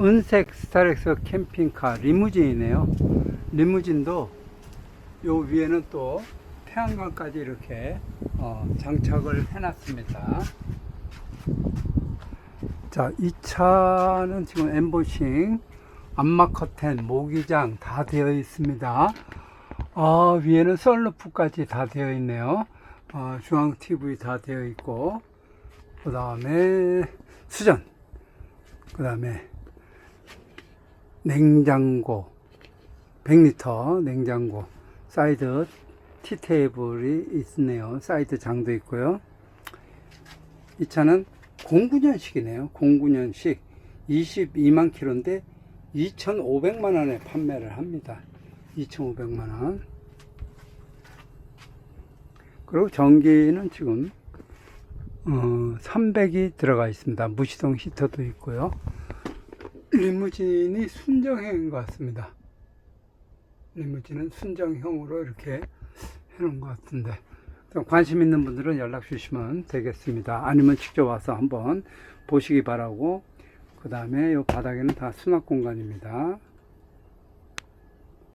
은색 스타렉스 캠핑카 리무진이네요. 리무진도 요 위에는 또 태양광까지 이렇게 어, 장착을 해놨습니다. 자, 이 차는 지금 엠보싱, 암막 커튼, 모기장 다 되어 있습니다. 아, 위에는 썰루프까지 다 되어 있네요. 아, 중앙 TV 다 되어 있고, 그 다음에 수전, 그 다음에 냉장고, 100리터 냉장고, 사이드 티 테이블이 있네요. 사이드 장도 있고요. 이 차는 09년식이네요. 09년식 22만 킬로인데 2,500만 원에 판매를 합니다. 2,500만 원. 그리고 전기는 지금 어, 300이 들어가 있습니다. 무시동 히터도 있고요. 리무진이 순정형인 것 같습니다. 리무진은 순정형으로 이렇게 해놓은 것 같은데 좀 관심 있는 분들은 연락 주시면 되겠습니다. 아니면 직접 와서 한번 보시기 바라고 그 다음에 이 바닥에는 다 수납 공간입니다.